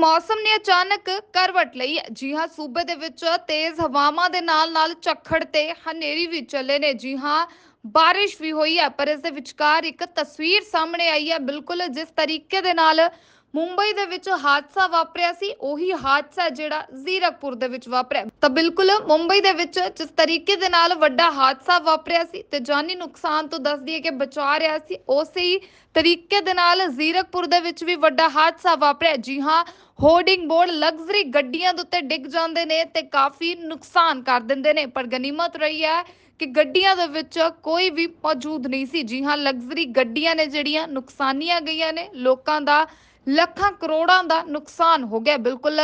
ਮੌਸਮ ਨੇ ਅਚਾਨਕ ਕਰਵਟ ਲਈ ਹੈ। ਜੀ ਹਾਂ, ਸੂਬੇ ਦੇ ਵਿੱਚ ਤੇਜ਼ ਹਵਾਵਾਂ ਦੇ ਨਾਲ ਨਾਲ ਝੱਖੜ ਤੇ ਹਨੇਰੀ ਵੀ ਚੱਲੇ ਨੇ। ਜੀ ਹਾਂ, ਬਾਰਿਸ਼ ਵੀ ਹੋਈ ਹੈ, ਪਰ ਇਸ ਦੇ ਵਿਚਕਾਰ ਇੱਕ ਤਸਵੀਰ ਸਾਹਮਣੇ ਆਈ ਹੈ। ਬਿਲਕੁਲ ਜਿਸ ਤਰੀਕੇ ਦੇ ਨਾਲ ਮੁੰਬਈ ਦੇ ਵਿੱਚ ਹਾਦਸਾ ਵਾਪਰਿਆ ਸੀ, ਉਹੀ ਹਾਦਸਾ ਜਿਹੜਾ ਜ਼ੀਰਕਪੁਰ ਦੇ ਵਿੱਚ ਵਾਪਰਿਆ। ਤਾਂ ਬਿਲਕੁਲ ਮੁੰਬਈ ਦੇ ਵਿੱਚ ਜਿਸ ਤਰੀਕੇ ਦੇ ਨਾਲ ਵੱਡਾ ਹਾਦਸਾ ਵਾਪਰਿਆ ਸੀ ਤੇ ਜਾਨੀ ਨੁਕਸਾਨ ਤੋਂ ਦੱਸ ਦਈਏ ਕਿ ਬਚਾ ਰਿਹਾ ਸੀ, ਉਸੇ ਹੀ ਤਰੀਕੇ ਦੇ ਨਾਲ ਜ਼ੀਰਕਪੁਰ ਦੇ ਵਿੱਚ ਵੀ ਵੱਡਾ ਹਾਦਸਾ ਵਾਪਰਿਆ। ਜੀ ਹਾਂ ਹੋਰਡਿੰਗ ਬੋਰਡ ਲਗਜ਼ਰੀ ਗੱਡੀਆਂ ਦੇ ਉੱਤੇ ਡਿੱਗ ਜਾਂਦੇ ਨੇ ਤੇ ਕਾਫੀ ਨੁਕਸਾਨ ਕਰ ਦਿੰਦੇ ਨੇ। ਪਰ ਗਨੀਮਤ ਰਹੀ ਹੈ ਕਿ ਗੱਡੀਆਂ ਦੇ ਵਿੱਚ ਕੋਈ ਵੀ ਮੌਜੂਦ ਨਹੀਂ ਸੀ। ਜੀ ਹਾਂ ਲਗਜ਼ਰੀ ਗੱਡੀਆਂ ਨੇ ਜਿਹੜੀਆਂ ਨੁਕਸਾਨੀਆਂ ਗਈਆਂ ਨੇ, ਲੋਕਾਂ ਦਾ ਲੱਖਾਂ ਕਰੋੜਾਂ ਦਾ ਨੁਕਸਾਨ ਹੋ ਗਿਆ। ਬਿਲਕੁਲ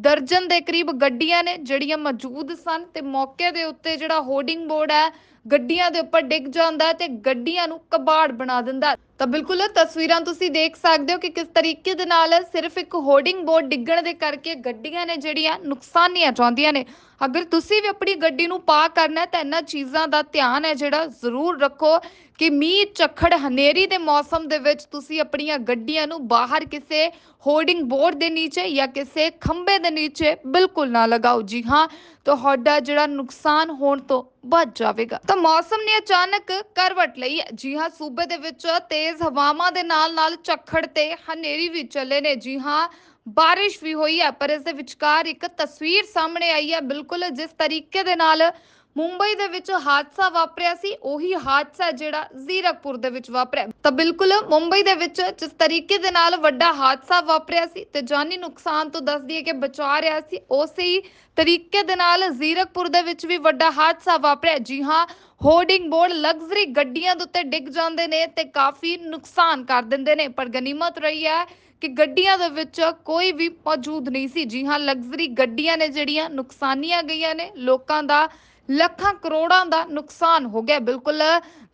ਦਰਜਨ ਦੇ ਕਰੀਬ ਗੱਡੀਆਂ ਨੇ ਜਿਹੜੀਆਂ ਮੌਜੂਦ ਸਨ ਤੇ ਮੌਕੇ ਦੇ ਉੱਤੇ ਜਿਹੜਾ ਹੋਰਡਿੰਗ ਬੋਰਡ ਹੈ, ਗੱਡੀਆਂ ਦੇ ਉੱਪਰ ਡਿੱਗ ਜਾਂਦਾ ਤੇ ਗੱਡੀਆਂ ਨੂੰ ਕਬਾੜ ਬਣਾ ਦਿੰਦਾ। ਤਾਂ ਬਿਲਕੁਲ ਤਸਵੀਰਾਂ ਤੁਸੀਂ ਦੇਖ ਸਕਦੇ ਹੋ ਕਿ ਕਿਸ ਤਰੀਕੇ ਦੇ ਨਾਲ ਸਿਰਫ ਇੱਕ ਹੋਰਡਿੰਗ ਬੋਰਡ ਡਿੱਗਣ ਦੇ ਕਰਕੇ ਗੱਡੀਆਂ ਨੇ ਜਿਹੜੀਆਂ ਨੁਕਸਾਨੀਆਂ ਜਾਂਦੀਆਂ ਨੇ। ਅਗਰ ਤੁਸੀਂ ਵੀ ਆਪਣੀ ਗੱਡੀ ਨੂੰ ਪਾ ਕਰਨਾ ਤਾਂ ਇਹਨਾਂ ਚੀਜ਼ਾਂ ਦਾ ਧਿਆਨ ਹੈ ਜਿਹੜਾ ਜ਼ਰੂਰ ਰੱਖੋ ਕਿ ਮੀਂਹ ਝੱਖੜ ਹਨੇਰੀ ਦੇ ਮੌਸਮ ਦੇ ਵਿੱਚ ਤੁਸੀਂ ਆਪਣੀਆਂ ਗੱਡੀਆਂ ਨੂੰ ਬਾਹਰ ਕਿਸੇ ਹੋਰਡਿੰਗ ਬੋਰਡ ਦੇ ਨੀਚੇ ਜਾਂ ਕਿਸੇ ਖੰਭੇ ਦੇ ਨੀਚੇ ਬਿਲਕੁਲ ਨਾ ਲਗਾਓ। ਜੀ ਹਾਂ, ਤੁਹਾਡਾ ਜਿਹੜਾ ਨੁਕਸਾਨ ਹੋਣ ਤੋਂ ਬਚ ਜਾਵੇਗਾ। ਤਾਂ ਮੌਸਮ ਨੇ ਅਚਾਨਕ ਕਰਵਟ ਲਈ ਹੈ। ਜੀ ਹਾਂ, ਸੂਬੇ ਦੇ ਵਿੱਚ ਤੇਜ਼ ਹਵਾਵਾਂ ਦੇ ਨਾਲ ਨਾਲ ਝੱਖੜ ਤੇ ਹਨੇਰੀ ਵੀ ਚੱਲੇ ਨੇ। ਜੀ ਹਾਂ, ਬਾਰਿਸ਼ ਵੀ ਹੋਈ ਹੈ, ਪਰ ਇਸ ਦੇ ਵਿਚਕਾਰ ਇੱਕ ਤਸਵੀਰ ਸਾਹਮਣੇ ਆਈ ਹੈ। ਬਿਲਕੁਲ ਜਿਸ ਤਰੀਕੇ ਦੇ ਨਾਲ ਮੁੰਬਈ ਦੇ ਵਿੱਚ ਹਾਦਸਾ ਵਾਪਰਿਆ ਸੀ, ਉਹੀ ਹਾਦਸਾ ਜਿਹੜਾ ਜ਼ੀਰਕਪੁਰ ਦੇ ਵਿੱਚ ਵਾਪਰਿਆ। ਤਾਂ ਬਿਲਕੁਲ ਮੁੰਬਈ ਦੇ ਵਿੱਚ ਜਿਸ ਤਰੀਕੇ ਦੇ ਨਾਲ ਵੱਡਾ ਹਾਦਸਾ ਵਾਪਰਿਆ ਸੀ ਤੇ ਜਾਨੀ ਨੁਕਸਾਨ ਤੋਂ ਦੱਸ ਦਈਏ ਕਿ ਬਚਾ ਰਿਹਾ ਸੀ, ਉਸੇ ਹੀ ਤਰੀਕੇ ਦੇ ਨਾਲ ਜ਼ੀਰਕਪੁਰ ਦੇ ਵਿੱਚ ਵੀ ਵੱਡਾ ਹਾਦਸਾ ਵਾਪਰਿਆ। ਜੀ ਹਾਂ, ਹੋਰਡਿੰਗ ਬੋਰਡ ਲਗਜ਼ਰੀ ਗੱਡੀਆਂ ਦੇ ਉੱਤੇ ਡਿੱਗ ਜਾਂਦੇ ਨੇ ਤੇ ਕਾਫੀ ਨੁਕਸਾਨ ਕਰ ਦਿੰਦੇ ਨੇ, ਪਰ ਗਨੀਮਤ ਰਹੀ ਹੈ ਕਿ ਗੱਡੀਆਂ ਦੇ ਵਿੱਚ ਕੋਈ ਵੀ ਮੌਜੂਦ ਨਹੀਂ ਸੀ। ਜੀ ਹਾਂ, ਲਗਜ਼ਰੀ ਗੱਡੀਆਂ ਨੇ ਜਿਹੜੀਆਂ ਨੁਕਸਾਨੀਆਂ ਗਈਆਂ ਨੇ, ਲੋਕਾਂ ਦਾ ਲੱਖਾਂ ਕਰੋੜਾਂ ਦਾ ਨੁਕਸਾਨ ਹੋ ਗਿਆ। ਬਿਲਕੁਲ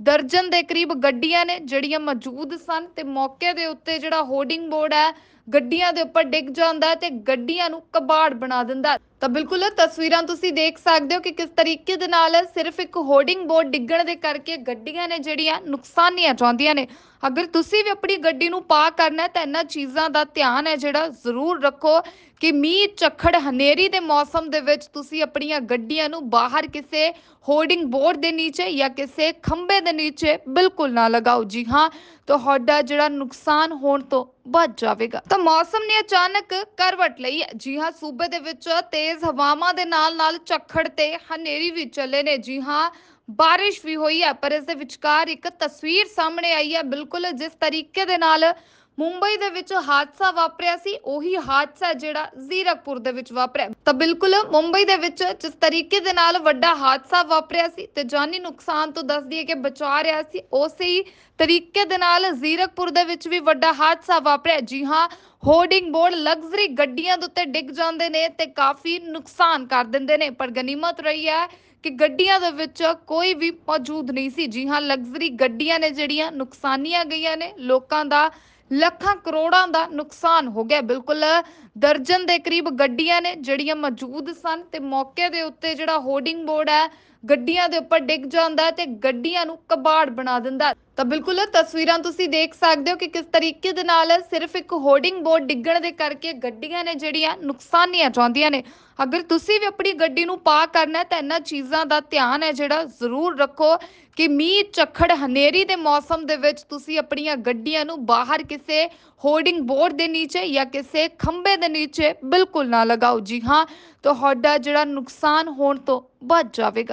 ਦਰਜਨ ਦੇ ਕਰੀਬ ਗੱਡੀਆਂ ਨੇ ਜਿਹੜੀਆਂ ਮੌਜੂਦ ਸਨ ਤੇ ਮੌਕੇ ਦੇ ਉੱਤੇ ਜਿਹੜਾ ਹੋਰਡਿੰਗ ਬੋਰਡ ਹੈ, ਗੱਡੀਆਂ ਦੇ ਉੱਪਰ ਡਿੱਗ ਜਾਂਦਾ ਤੇ ਗੱਡੀਆਂ ਨੂੰ ਕਬਾੜ ਬਣਾ ਦਿੰਦਾ। ਤਾਂ ਬਿਲਕੁਲ ਤਸਵੀਰਾਂ ਤੁਸੀਂ ਦੇਖ ਸਕਦੇ ਹੋ ਕਿ ਕਿਸ ਤਰੀਕੇ ਦੇ ਨਾਲ ਸਿਰਫ ਇੱਕ ਹੋਰਡਿੰਗ ਬੋਰਡ ਡਿੱਗਣ ਦੇ ਕਰਕੇ ਗੱਡੀਆਂ ਨੇ ਜਿਹੜੀਆਂ ਨੁਕਸਾਨੀਆਂ ਜਾਂਦੀਆਂ ਨੇ। ਅਗਰ ਤੁਸੀਂ ਵੀ ਆਪਣੀ ਗੱਡੀ ਨੂੰ ਪਾ ਕਰਨਾ ਤਾਂ ਇਹਨਾਂ ਚੀਜ਼ਾਂ ਦਾ ਧਿਆਨ ਹੈ ਜਿਹੜਾ ਜ਼ਰੂਰ ਰੱਖੋ ਕਿ ਮੀਂਹ, ਝੱਖੜ, ਹਨੇਰੀ ਦੇ ਮੌਸਮ ਦੇ ਵਿੱਚ ਤੁਸੀਂ ਆਪਣੀਆਂ ਗੱਡੀਆਂ ਨੂੰ ਬਾਹਰ ਕਿਸੇ ਹੋਰਡਿੰਗ ਬੋਰਡ ਦੇ ਨੀਚੇ ਜਾਂ ਕਿਸੇ ਖੰਭੇ ਦੇ ਨੀਚੇ ਬਿਲਕੁਲ ਨਾ ਲਗਾਓ। ਜੀ ਹਾਂ, ਤੁਹਾਡਾ ਜਿਹੜਾ ਨੁਕਸਾਨ ਹੋਣ ਤੋਂ ਬਚ ਜਾਵੇਗਾ। ਤਾਂ ਮੌਸਮ ਨੇ ਅਚਾਨਕ ਕਰਵਟ ਲਈ ਹੈ। ਜੀ ਹਾਂ, ਸੂਬੇ ਦੇ ਵਿੱਚ ਤੇਜ਼ ਹਵਾਵਾਂ ਦੇ ਨਾਲ ਨਾਲ ਝੱਖੜ ਤੇ ਹਨੇਰੀ ਵੀ ਚੱਲੇ ਨੇ। ਜੀ ਹਾਂ, ਬਾਰਿਸ਼ ਵੀ ਹੋਈ ਹੈ, ਪਰ ਇਸ ਦੇ ਵਿਚਕਾਰ ਇੱਕ ਤਸਵੀਰ ਸਾਹਮਣੇ ਆਈ ਹੈ। ਬਿਲਕੁਲ ਜਿਸ ਤਰੀਕੇ ਦੇ ਨਾਲ ਮੁੰਬਈ ਦੇ ਵਿੱਚ ਹਾਦਸਾ ਵਾਪਰਿਆ ਸੀ, ਉਹੀ ਹਾਦਸਾ ਜਿਹੜਾ ਜ਼ੀਰਕਪੁਰ ਦੇ ਵਿੱਚ ਵਾਪਰਿਆ। ਤਾਂ ਬਿਲਕੁਲ ਮੁੰਬਈ ਦੇ ਵਿੱਚ ਜਿਸ ਤਰੀਕੇ ਦੇ ਨਾਲ ਵੱਡਾ ਹਾਦਸਾ ਵਾਪਰਿਆ ਸੀ ਤੇ ਜਾਨੀ ਨੁਕਸਾਨ ਤੋਂ ਦੱਸ ਦਈਏ ਕਿ ਬਚਾ ਰਿਹਾ ਸੀ, ਉਸੇ ਹੀ ਤਰੀਕੇ ਦੇ ਨਾਲ ਜ਼ੀਰਕਪੁਰ ਦੇ ਵਿੱਚ ਵੀ ਵੱਡਾ ਹਾਦਸਾ ਵਾਪਰਿਆ। ਜੀ ਹਾਂ ਹੋਰਡਿੰਗ ਬੋਰਡ ਲਗਜ਼ਰੀ ਗੱਡੀਆਂ ਦੇ ਉੱਤੇ ਡਿੱਗ ਜਾਂਦੇ ਨੇ ਤੇ ਕਾਫੀ ਨੁਕਸਾਨ ਕਰ ਦਿੰਦੇ ਨੇ। ਪਰ ਗਨੀਮਤ ਰਹੀ ਹੈ ਕਿ ਗੱਡੀਆਂ ਦੇ ਵਿੱਚ ਕੋਈ ਵੀ ਮੌਜੂਦ ਨਹੀਂ ਸੀ। ਜੀ ਹਾਂ ਲਗਜ਼ਰੀ ਗੱਡੀਆਂ ਨੇ ਜਿਹੜੀਆਂ ਨੁਕਸਾਨੀਆਂ ਗਈਆਂ ਨੇ, ਲੋਕਾਂ ਦਾ ਲੱਖਾਂ ਕਰੋੜਾਂ ਦਾ ਨੁਕਸਾਨ ਹੋ ਗਿਆ। ਬਿਲਕੁਲ ਦਰਜਨ ਦੇ ਕਰੀਬ ਗੱਡੀਆਂ ਨੇ ਜਿਹੜੀਆਂ ਮੌਜੂਦ ਸਨ ਤੇ ਮੌਕੇ ਦੇ ਉੱਤੇ ਜਿਹੜਾ ਹੋਰਡਿੰਗ ਬੋਰਡ ਹੈ ਗੱਡੀਆਂ ਦੇ ਉੱਪਰ ਡਿੱਗ ਜਾਂਦਾ ਹੈ ਤੇ ਗੱਡੀਆਂ ਨੂੰ ਕਬਾੜ ਬਣਾ ਦਿੰਦਾ। ਤਾਂ ਬਿਲਕੁਲ ਤਸਵੀਰਾਂ ਤੁਸੀਂ ਦੇਖ ਸਕਦੇ ਹੋ ਕਿ ਕਿਸ ਤਰੀਕੇ ਦੇ ਨਾਲ ਸਿਰਫ ਇੱਕ ਹੋਰਡਿੰਗ ਬੋਰਡ ਡਿੱਗਣ ਦੇ ਕਰਕੇ ਗੱਡੀਆਂ ਨੇ ਜਿਹੜੀਆਂ ਨੁਕਸਾਨੀਆਂ ਜਾਂਦੀਆਂ ਨੇ। ਅਗਰ ਤੁਸੀਂ ਵੀ ਆਪਣੀ ਗੱਡੀ ਨੂੰ ਪਾ ਕਰਨਾ ਹੈ ਤਾਂ ਇਹਨਾਂ ਚੀਜ਼ਾਂ ਦਾ ਧਿਆਨ ਹੈ ਜਿਹੜਾ ਜ਼ਰੂਰ ਰੱਖੋ ਕਿ ਮੀਂਹ, ਝੱਖੜ, ਹਨੇਰੀ ਦੇ ਮੌਸਮ ਦੇ ਵਿੱਚ ਤੁਸੀਂ ਆਪਣੀਆਂ ਗੱਡੀਆਂ ਨੂੰ ਬਾਹਰ ਕਿਸੇ ਹੋਰਡਿੰਗ ਬੋਰਡ ਦੇ ਨੀਚੇ ਜਾਂ ਕਿਸੇ ਖੰਭੇ ਦੇ ਨੀਚੇ ਬਿਲਕੁਲ ਨਾ ਲਗਾਓ। ਜੀ ਹਾਂ, ਤੁਹਾਡਾ ਜਿਹੜਾ ਨੁਕਸਾਨ ਹੋਣ ਤੋਂ ਬਚ ਜਾਵੇਗਾ।